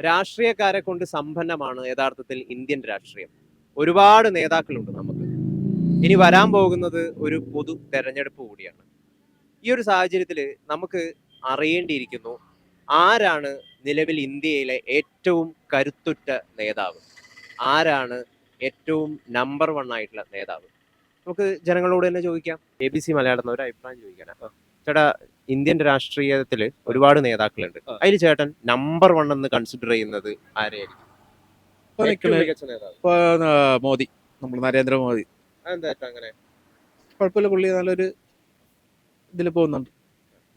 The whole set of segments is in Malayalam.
രാഷ്ട്രീയക്കാരെ കൊണ്ട് സമ്പന്നമാണ് യഥാർത്ഥത്തിൽ ഇന്ത്യൻ രാഷ്ട്രീയം. ഒരുപാട് നേതാക്കളുണ്ട് നമുക്ക്. ഇനി വരാൻ പോകുന്നത് ഒരു പൊതു തെരഞ്ഞെടുപ്പ് കൂടിയാണ്. ഈ ഒരു സാഹചര്യത്തിൽ നമുക്ക് അറിയേണ്ടിയിരിക്കുന്നു ആരാണ് നിലവിൽ ഇന്ത്യയിലെ ഏറ്റവും കരുത്തുറ്റ നേതാവ്? ആരാണ് ഏറ്റവും നമ്പർ വൺ ആയിട്ടുള്ള നേതാവ്? നമുക്ക് ജനങ്ങളോട് തന്നെ ചോദിക്കാം. എ ബി സി മലയാളം ഒരു അഭിപ്രായം ചോദിക്കാനാ. ചേട്ടാ ഇന്ത്യൻ രാഷ്ട്രീയത്തിൽ ഒരുപാട് നേതാക്കളുണ്ട്. അതിൽ ചേട്ടൻ നമ്പർ വൺ എന്ന് കൺസിഡർ ചെയ്യുന്നത് ആരെയായിരിക്കും? മോദി. നമ്മൾ നരേന്ദ്രമോദി അങ്ങനെ? കുഴപ്പമില്ല പുള്ളി നല്ലൊരു ഇതിൽ പോകുന്നുണ്ട്.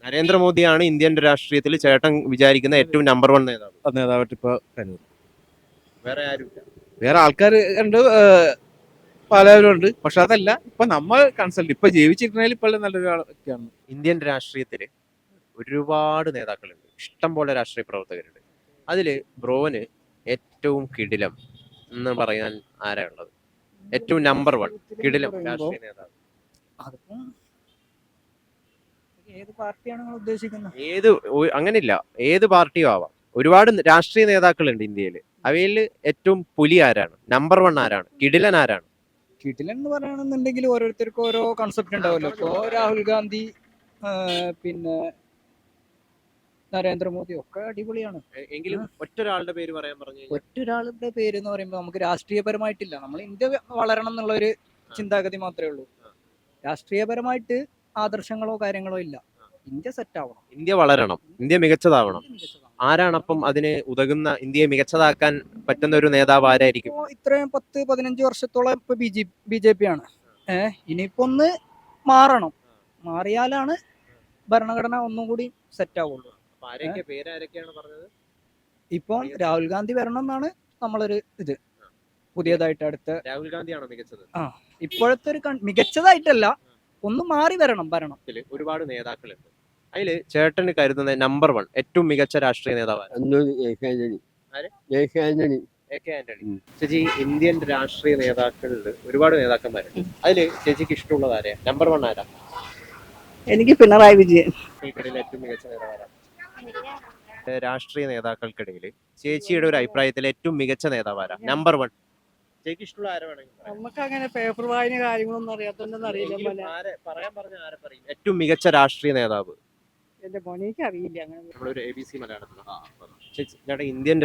നരേന്ദ്രമോദിയാണ് ഇന്ത്യൻ രാഷ്ട്രീയത്തിൽ ചേട്ടൻ വിചാരിക്കുന്ന ഏറ്റവും നമ്പർ വൺ നേതാവ്. നേതാവായിട്ട് ഇപ്പൊ വേറെ ആരും വേറെ ആൾക്കാർ ഉണ്ട് പലരും ഉണ്ട്. പക്ഷെ അതല്ല ഇപ്പൊ നമ്മൾ കൺസൾട്ട് ഇപ്പൊ ജീവിച്ചിരിക്കുന്നതിൽ ഇപ്പൊ നല്ലൊരു വ്യക്തിയാണ് ഇന്ത്യൻ രാഷ്ട്രീയത്തിൽ ഒരുപാട് നേതാക്കളുണ്ട്. ഇഷ്ടം പോലെ രാഷ്ട്രീയ പ്രവർത്തകരുണ്ട്. അതിൽ ബ്രോന് ഏറ്റവും കിടിലം എന്ന് പറയാൻ ആരാ ഉള്ളത്? ഏറ്റവും നമ്പർ വൺ കിടിലം രാഷ്ട്രീയ നേതാവ്. ഏത് പാർട്ടിയാണ് നിങ്ങൾ ഉദ്ദേശിക്കുന്നത്? ഏത് അങ്ങനില്ല ഏത് പാർട്ടിയും ആവാം. ഒരുപാട് രാഷ്ട്രീയ നേതാക്കളുണ്ട് ഇന്ത്യയിൽ അവയിൽ ഏറ്റവും പുലി ആരാണ്? നമ്പർ വൺ ആരാണ്? കിടിലൻ ആരാണ്? കിടിലൻ എന്ന് പറയുകയാണെന്നുണ്ടെങ്കിൽ ഓരോരുത്തർക്കും ഓരോ കൺസെപ്റ്റ് ഉണ്ടാവുമല്ലോ. ഇപ്പോ രാഹുൽ ഗാന്ധി പിന്നെ നരേന്ദ്രമോദി ഒക്കെ അടിപൊളിയാണ്. എങ്കിലും ഒറ്റൊരാളുടെ പേര് പറയാൻ പറഞ്ഞു ഒറ്റൊരാളുടെ പേര് എന്ന് പറയുമ്പോൾ നമുക്ക് രാഷ്ട്രീയപരമായിട്ടില്ല. നമ്മൾ ഇന്ത്യ വളരണം എന്നുള്ള ഒരു ചിന്താഗതി മാത്രമേ ഉള്ളൂ. രാഷ്ട്രീയപരമായിട്ട് ആദർശങ്ങളോ കാര്യങ്ങളോ ഇല്ല. ഇന്ത്യ സെറ്റ് ആവണം. ഇന്ത്യ വളരണം. ഇന്ത്യ മികച്ചതാവണം. ഇന്ത്യ മികച്ചതാവണം. ആരാണ് അപ്പം അതിന് ഉതകുന്ന ഇന്ത്യയെ മികച്ചതാക്കാൻ പറ്റുന്ന ഒരു നേതാവ് ആരായിരിക്കും? ഇത്രയും പത്ത് പതിനഞ്ച് വർഷത്തോളം ഇപ്പൊ B J B J P ആണ് ഏഹ് ഇനിയിപ്പോ ഒന്ന് മാറണം. മാറിയാലാണ് ഭരണഘടന ഒന്നും കൂടി സെറ്റ് ആവുള്ളൂ. ഇപ്പൊ രാഹുൽ ഗാന്ധി വരണം എന്നാണ് നമ്മളൊരു ഇത്. പുതിയതായിട്ട് അടുത്ത രാഹുൽ ഗാന്ധിയാണോ മികച്ചത്? ആ ഇപ്പോഴത്തെ ഒരു മികച്ചതായിട്ടല്ല ഒന്ന് മാറി വരണം ഭരണം. ഒരുപാട് നേതാക്കളുണ്ട്. അതിൽ ചേട്ടന് കരുതുന്ന നമ്പർ വൺ ഏറ്റവും മികച്ച രാഷ്ട്രീയ നേതാവ്. ചേച്ചി ഇന്ത്യൻ രാഷ്ട്രീയ നേതാക്കളിൽ ഒരുപാട് നേതാക്കന്മാരുണ്ട്. അതിൽ ചേച്ചിക്ക് ഇഷ്ടമുള്ളത് ആരെയാ? നമ്പർ വൺ ആരാ? എനിക്ക് പിണറായി വിജയൻ. ഏറ്റവും മികച്ച നേതാവാരാ രാഷ്ട്രീയ നേതാക്കൾക്കിടയിൽ ചേച്ചിയുടെ ഒരു അഭിപ്രായത്തിൽ ഏറ്റവും മികച്ച നേതാവാരാ നമ്പർ വൺ ചേച്ചിക്ക് ഇഷ്ടമുള്ള ആരെ വേണമെങ്കിൽ. നമുക്ക് അങ്ങനെ പേപ്പർ വായന കാര്യങ്ങളൊന്നും അറിയാത്തോണ്ടെന്ന് അറിയില്ല ആരെ പറയാൻ പറഞ്ഞ ആരെ പറയും? ഏറ്റവും മികച്ച രാഷ്ട്രീയ നേതാവ്. എന്റെ മോനേക്ക് അറിയില്ല അങ്ങനെ നമ്മളൊരു എ ബി സി മലയാളത്തിൽ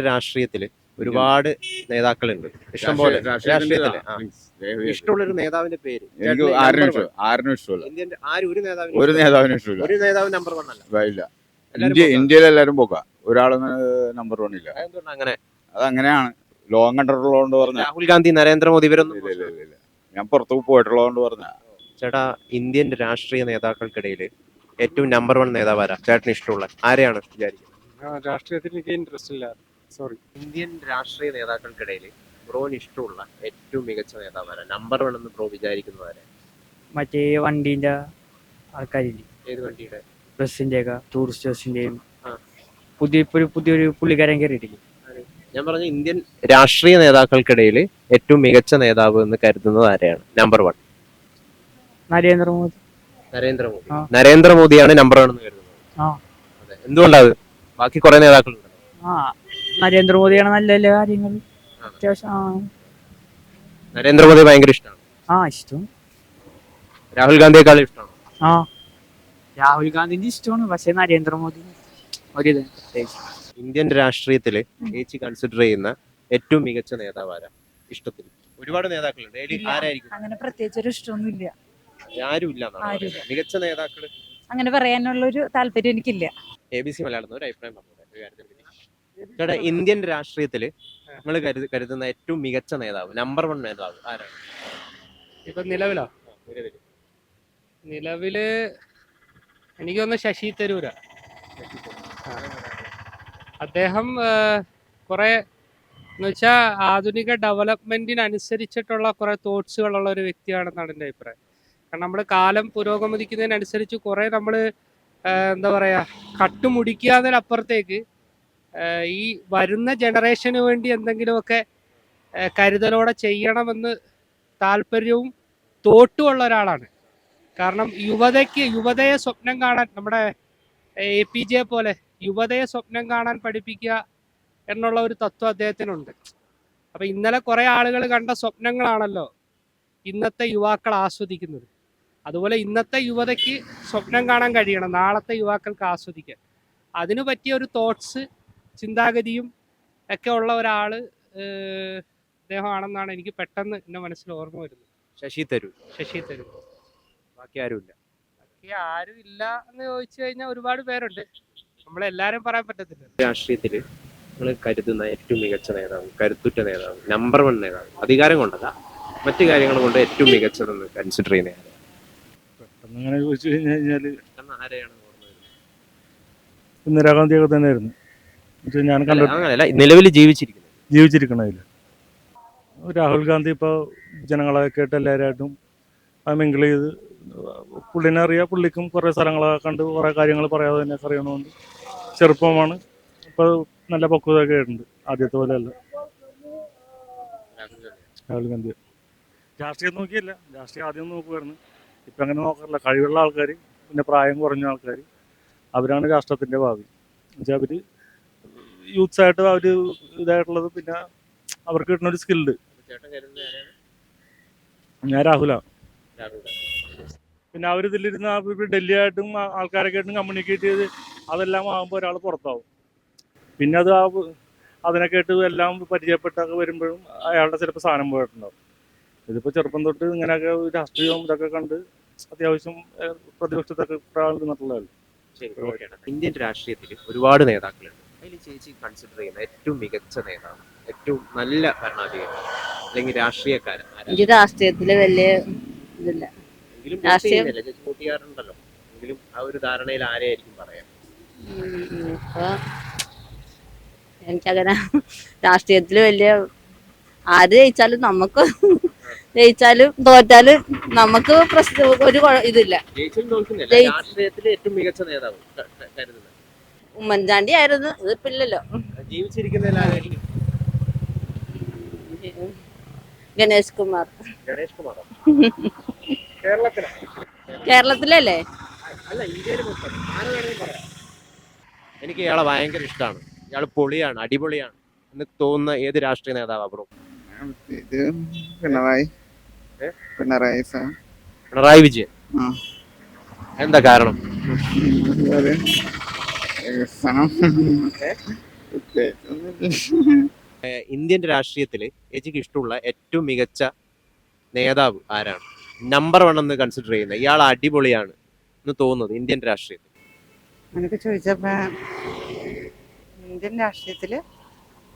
രാഷ്ട്രീയത്തിൽ ഒരുപാട് നേതാക്കളുണ്ട്. ഇഷ്ടംപോലെ രാഷ്ട്രീയത്തിൽ ഇഷ്ടമുള്ള ഇഷ്ടമുള്ളൊരു നേതാവിന്റെ പേര്. ഇഷ്ടം ഇഷ്ടമല്ല. ഇന്ത്യൻ ആരും ഒരു നേതാവിനും ഒരു ഇഷ്ടമല്ല. നേതാവിനും ഇഷ്ടമില്ല. ഒരു നേതാവ് നമ്പർ വൺ അല്ല. ഇല്ല. ഇന്ത്യ ഇന്ത്യയിൽ എല്ലാരും പോക്കാം ഒരാളൊന്നും നമ്പർ വൺ ഇല്ല. അങ്ങനെ? അതങ്ങനെയാണ്. ലോകം കണ്ടിട്ടുള്ളതുകൊണ്ട് പറഞ്ഞ രാഹുൽ ഗാന്ധി നരേന്ദ്രമോദി ഇവരൊന്നും ഇല്ല ഇല്ല ഇല്ല, ഇല്ല. ഞാൻ പുറത്തു പോയിട്ടുള്ളതുകൊണ്ട് പറഞ്ഞ ചേട്ടാ ഇന്ത്യൻ രാഷ്ട്രീയ നേതാക്കൾക്കിടയിൽ ഏറ്റവും നമ്പർ വൺ നേതാവാരാ? ചേട്ടന് ഇഷ്ടമുള്ള. ആരെയാണ് വിചാരിക്കുന്നത്? രാഷ്ട്രീയത്തിൽ എനിക്ക് ഇൻട്രസ്റ്റ് ഇല്ല. സോറി ഇന്ത്യൻ രാഷ്ട്രീയ നേതാക്കൾക്കിടയിൽ ബ്രോന് ഇഷ്ടമുള്ള ഏറ്റവും മികച്ച നേതാവാരാ? നമ്പർ വൺ എന്ന് ബ്രോ വിചാരിക്കുന്നവരെ മറ്റേ വണ്ടീന്റെ ആൾക്കാരില്ലേ? ഏത് വണ്ടിയുടെ? ബസ്സിന്റെ ഒക്കെ ടൂറിസ്റ്റ് ബസ്സിന്റെയും. ആ. പുതിയ ഇപ്പൊ ഒരു പുതിയൊരു പുള്ളിക്കാരൻ കയറിയിട്ടില്ലേ? ഞാൻ പറഞ്ഞ ഇന്ത്യൻ രാഷ്ട്രീയ നേതാക്കൾക്കിടയിൽ ഏറ്റവും മികച്ച നേതാവ് എന്ന് കരുതുന്നത് ആരെയാണ്? Number one Narendra Modi. Narendra Modi. നരേന്ദ്രമോദിയാണ് നമ്പർ വൺ എന്ന് കരുതുന്നത്. എന്തുകൊണ്ടാണ് ബാക്കി കുറെ നേതാക്കളുണ്ട്. ആ നരേന്ദ്രമോദിയാണ് നല്ല നല്ല കാര്യങ്ങൾ. നരേന്ദ്രമോദി ഭയങ്കര ഇഷ്ടമാണ്. ആ ഇഷ്ടം. രാഹുൽ ഗാന്ധിയെക്കാളും ഇഷ്ടമാണ്? ആ. രാഹുൽ ഗാന്ധിന്റെ ഇഷ്ടമാണ് പക്ഷെ നരേന്ദ്രമോദി ഒരു ഇന്ത്യൻ രാഷ്ട്രീയത്തിൽ ചേച്ചി കൺസിഡർ ചെയ്യുന്ന ഏറ്റവും മികച്ച നേതാവാരാ ഇഷ്ടത്തിൽ ഒരുപാട് നേതാക്കളുണ്ട്. അങ്ങനെ പ്രത്യേകിച്ച് ഒരു ഇഷ്ടമൊന്നുമില്ല. ആരും ഇല്ല എന്നാണ് ആരുമില്ല. മികച്ച നേതാക്കൾ? അങ്ങനെ പറയാനുള്ളൊരു താല്പര്യം എനിക്കില്ല. എ ബി സി മലയാളം ഒരു അഭിപ്രായം ചേട്ടാ ഇന്ത്യൻ രാഷ്ട്രീയത്തിൽ നമ്മൾ കരുതുന്ന ഏറ്റവും മികച്ച നേതാവ് നമ്പർ വൺ നേതാവ് ആരാണ്? ഇപ്പൊ നിലവിലോ? നിലവിൽ. നിലവിൽ എനിക്ക് തോന്നുന്നു ശശി തരൂര. അദ്ദേഹം കുറെ എന്ന് വെച്ചാൽ ആധുനിക ഡെവലപ്മെന്റിനനുസരിച്ചിട്ടുള്ള കുറെ തോട്ട്സുകളുള്ള ഒരു വ്യക്തിയാണെന്നാണ് എന്റെ അഭിപ്രായം. കാരണം നമ്മൾ കാലം പുരോഗമിക്കുന്നതിനനുസരിച്ച് കുറെ നമ്മൾ എന്താ പറയാ കട്ടുമുടിക്കാതിനപ്പുറത്തേക്ക് ഈ വരുന്ന ജനറേഷന് വേണ്ടി എന്തെങ്കിലുമൊക്കെ കരുതലോടെ ചെയ്യണമെന്ന് താല്പര്യവും തോട്ടുമുള്ള ഒരാളാണ്. കാരണം യുവതയ്ക്ക് യുവതയെ സ്വപ്നം കാണാൻ നമ്മുടെ എ പി ജെ പോലെ യുവതയെ സ്വപ്നം കാണാൻ പഠിപ്പിക്കുക എന്നുള്ള ഒരു തത്വം അദ്ദേഹത്തിനുണ്ട്. അപ്പം ഇന്നലെ കുറേ ആളുകൾ കണ്ട സ്വപ്നങ്ങളാണല്ലോ ഇന്നത്തെ യുവാക്കൾ ആസ്വദിക്കുന്നത്. അതുപോലെ ഇന്നത്തെ യുവതയ്ക്ക് സ്വപ്നം കാണാൻ കഴിയണം നാളത്തെ യുവാക്കൾക്ക് ആസ്വദിക്കാൻ. അതിനു പറ്റിയ ഒരു തോട്ട്സ് ചിന്താഗതിയും ഒക്കെ ഉള്ള ഒരാൾ അദ്ദേഹമാണെന്നാണ് എനിക്ക് പെട്ടെന്ന് എന്റെ മനസ്സിൽ ഓർമ്മ വരുന്നത്. ശശി തരൂർ. ശശി തരൂർ. ബാക്കി ആരുമില്ല. ബാക്കി ആരും ഇല്ല എന്ന് ചോദിച്ചു കഴിഞ്ഞാൽ ഒരുപാട് പേരുണ്ട്. നമ്മളെല്ലാരും പറയാൻ പറ്റത്തില്ല. രാഷ്ട്രീയത്തിൽ നിങ്ങൾ കരുതുന്ന ഏറ്റവും മികച്ച നേതാവ് കരുത്തുറ്റ നേതാവ് നമ്പർ വൺ നേതാവ് അധികാരം കൊണ്ടതാ മറ്റു കാര്യങ്ങൾ കൊണ്ട് ഏറ്റവും മികച്ചതെന്ന് കൺസിഡർ ചെയ്യുന്ന? അങ്ങനെ ചോദിച്ചു കഴിഞ്ഞു പെട്ടെന്ന് ആരെയാണ് ഓർമ്മ വരുന്നത്? ഇന്ദിരാഗാന്ധിയൊക്കെ തന്നെയായിരുന്നു. ആയിരുന്നു ഞാൻ അല്ല, അങ്ങനെയല്ല നിലവിൽ ജീവിച്ചിരിക്കുന്നത്. ജീവിച്ചിരിക്കണതിൽ രാഹുൽ ഗാന്ധി ഇപ്പോൾ ജനങ്ങളെ കേട്ട് എല്ലാവരായിട്ടും ആ മിങ്കിൾ ചെയ്ത് പുള്ളിനെ അറിയാം പുള്ളിക്കും കുറേ സ്ഥലങ്ങളൊക്കെ കണ്ട് കുറേ കാര്യങ്ങൾ പറയാതെ തന്നെ അറിയണമെന്ന് ചെറുപ്പമാണ്. ഇപ്പോൾ നല്ല പക്വതയൊക്കെ ആയിട്ടുണ്ട് ആദ്യത്തെ പോലെ അല്ല. രാഹുൽ ഗാന്ധി. രാഷ്ട്രീയം നോക്കിയല്ല രാഷ്ട്രീയം ആദ്യം നോക്കുമായിരുന്നു ഇപ്പം അങ്ങനെ നോക്കാറില്ല കഴിവുള്ള ആൾക്കാർ പിന്നെ പ്രായം കുറഞ്ഞ ആൾക്കാർ അവരാണ് രാഷ്ട്രത്തിന്റെ ഭാവി എന്നുവെച്ചാൽ അവർ യൂത്ത്സ് ആയിട്ട് അവർ ഇതായിട്ടുള്ളത് പിന്നെ അവർക്ക് കിട്ടുന്ന ഒരു സ്കിൽഡ്? ഞാൻ രാഹുലാണ്. പിന്നെ അവർ ഇതിലിരുന്ന് ഡൽഹി ആയിട്ടും ആ- ആൾക്കാരൊക്കെ ആയിട്ടും കമ്മ്യൂണിക്കേറ്റ് ചെയ്ത് അതെല്ലാം ആകുമ്പോൾ ഒരാൾ പുറത്താവും പിന്നെ അത് ആ അതിനെ കേട്ട് എല്ലാം പരിചയപ്പെട്ടൊക്കെ വരുമ്പോഴും അയാളുടെ ചിലപ്പോൾ സാധനം പോയിട്ടുണ്ടാവും ഇതിപ്പോൾ ചെറുപ്പം തൊട്ട് ഇങ്ങനെയൊക്കെ രാഷ്ട്രീയവും ഇതൊക്കെ കണ്ട് അത്യാവശ്യം പ്രതിപക്ഷത്തൊക്കെ നിന്നിട്ടുള്ളതല്ലേ ശരി, ഓക്കേ ഏട്ടാ. ഇന്ത്യൻ രാഷ്ട്രീയത്തിൽ ഒരുപാട് നേതാക്കളുണ്ട്. അതിൽ ചേച്ചി കൺസിഡർ ചെയ്യുന്ന ഏറ്റവും മികച്ച നേതാവ് ഏറ്റവും നല്ല ഭരണാധികാരി അല്ലെങ്കിൽ രാഷ്ട്രീയക്കാരൻ ഇന്ത്യ എനിക്ക് രാഷ്ട്രീയത്തിൽ വലിയ ഇതില്ല. എങ്കിലും വോട്ട് രാഷ്ട്രീയം- ചെയ്യുന്നില്ല. ചേച്ചി വോട്ട് ചെയ്യാറുണ്ടല്ലോ. എങ്കിലും ആ ഒരു ധാരണയിൽ ആരെയായിരിക്കും പറയാം? എനിക്കങ്ങനെ രാഷ്ട്രീയത്തിൽ വലിയ ആര് ജയിച്ചാലും നമുക്ക് ജയിച്ചാലും തോറ്റാലും നമുക്ക് ഒരു ഇതില്ല. ഏറ്റവും മികച്ച നേതാവ് ഉമ്മൻചാണ്ടി ആയിരുന്നു. അത് ജീവിച്ചിരിക്കുന്നതിൽ ആരായിരിക്കും ഗണേഷ് കുമാർ. ഗണേഷ് കേരളത്തിലല്ലേ? എനിക്ക് ഇയാളെ ഭയങ്കര ഇഷ്ടമാണ്. ഇയാൾ പൊളിയാണ് അടിപൊളിയാണ്. എന്ന് തോന്നുന്ന ഏത് രാഷ്ട്രീയ നേതാവാ ബ്രോ? ഇത് പിണറായി. പിണറായി സാർ പിണറായി വിജയൻ. എന്താ കാരണം? ഇന്ത്യൻ രാഷ്ട്രീയത്തിൽ ചേച്ചിക്ക് ഇഷ്ടമുള്ള ഏറ്റവും മികച്ച നേതാവ് ആരാണ്? നമ്പർ വൺ എന്ന് കൺസിഡർ ചെയ്യുന്നത് ഇയാൾ അടിപൊളിയാണ് എന്ന് തോന്നുന്നത് ഇന്ത്യൻ രാഷ്ട്രീയത്തിൽ. എനിക്ക് ചോദിച്ചപ്പോ ഇന്ത്യൻ രാഷ്ട്രീയത്തിൽ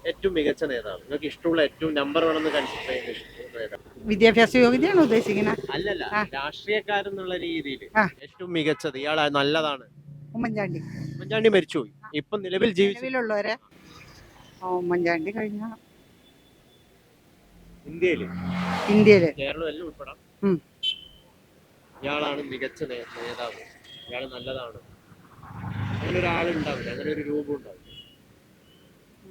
ഏറ്റവും മികച്ച നേതാവ്. നിങ്ങൾക്ക് ഇഷ്ടമുള്ള ഏറ്റവും നമ്പർ വൺ എന്ന് കൺസിഡർ ചെയ്യുന്ന ഇഷ്ടമുള്ള നേതാവ്. വിദ്യാഭ്യാസ യോഗ്യതയാണ് ഉദ്ദേശിക്കുന്നത്? അല്ലല്ല. രാഷ്ട്രീയക്കാരെന്നുള്ള രീതിയിൽ ഏറ്റവും മികച്ചത് ഇയാൾ നല്ലതാണ്. ഉമ്മൻചാണ്ടി. ഉമ്മൻചാണ്ടി മരിച്ചുപോയി. ഇപ്പൊ നിലവിൽ ജീവിച്ചുള്ളവരെ ഉമ്മൻചാണ്ടി കഴിഞ്ഞ ഇന്ത്യയിൽ. ഇന്ത്യയിൽ. കേരളം എല്ലാം ഉൾപ്പെടാം. ഇയാളാണ് മികച്ച നേതാവ്. ഇയാൾ നല്ലതാണ്. അങ്ങനെ ഒരാളുണ്ടാവില്ല അങ്ങനെ ഒരു രൂപം ഉണ്ടാവില്ല.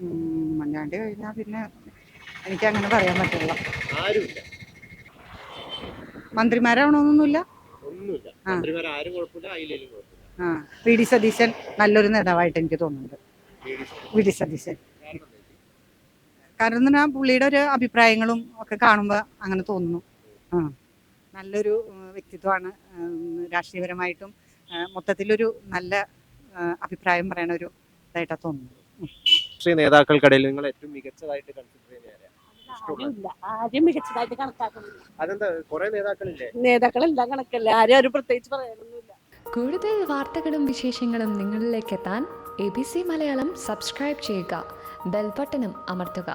ഉമ്മൻചാണ്ടി കഴിഞ്ഞാൽ പിന്നെ എനിക്ക് അങ്ങനെ പറയാൻ പറ്റില്ല. മന്ത്രിമാരാവണമെന്നൊന്നുമില്ല ആ. വി ഡി സതീശൻ നല്ലൊരു നേതാവായിട്ട് എനിക്ക് തോന്നുന്നുണ്ട്. V D Satheesan. കാരണം എന്താ എന്ന് പറഞ്ഞാൽ പുള്ളിയുടെ ഒരു അഭിപ്രായങ്ങളും ഒക്കെ കാണുമ്പോൾ അങ്ങനെ തോന്നുന്നു. ആ. നല്ലൊരു വ്യക്തിത്വമാണ്. രാഷ്ട്രീയപരമായിട്ടും മൊത്തത്തിലൊരു നല്ല അഭിപ്രായം പറയണ ഒരു ഇതായിട്ടാണ് തോന്നുന്നത്. രാഷ്ട്രീയ നേതാക്കൾക്കിടയിൽ നിങ്ങൾ ഏറ്റവും മികച്ചതായിട്ട് കൺസിഡർ ചെയ്യുന്ന ആരെയാ? ഇഷ്ടമുള്ള ആരുമില്ല. ആരും മികച്ചതായിട്ട് കണക്കാക്കുന്നില്ല അതെന്താ കുറെ നേതാക്കളില്ലേ? നേതാക്കളെല്ലാം കണക്കല്ല. ആരും ആരും പ്രത്യേകിച്ച് പറയാനൊന്നുമില്ല. കൂടുതൽ വാർത്തകളും വിശേഷങ്ങളും നിങ്ങളിലേക്ക് എത്താൻ A B C Malayalam subscribe ചെയ്യുക. ബെൽബട്ടനും അമർത്തുക.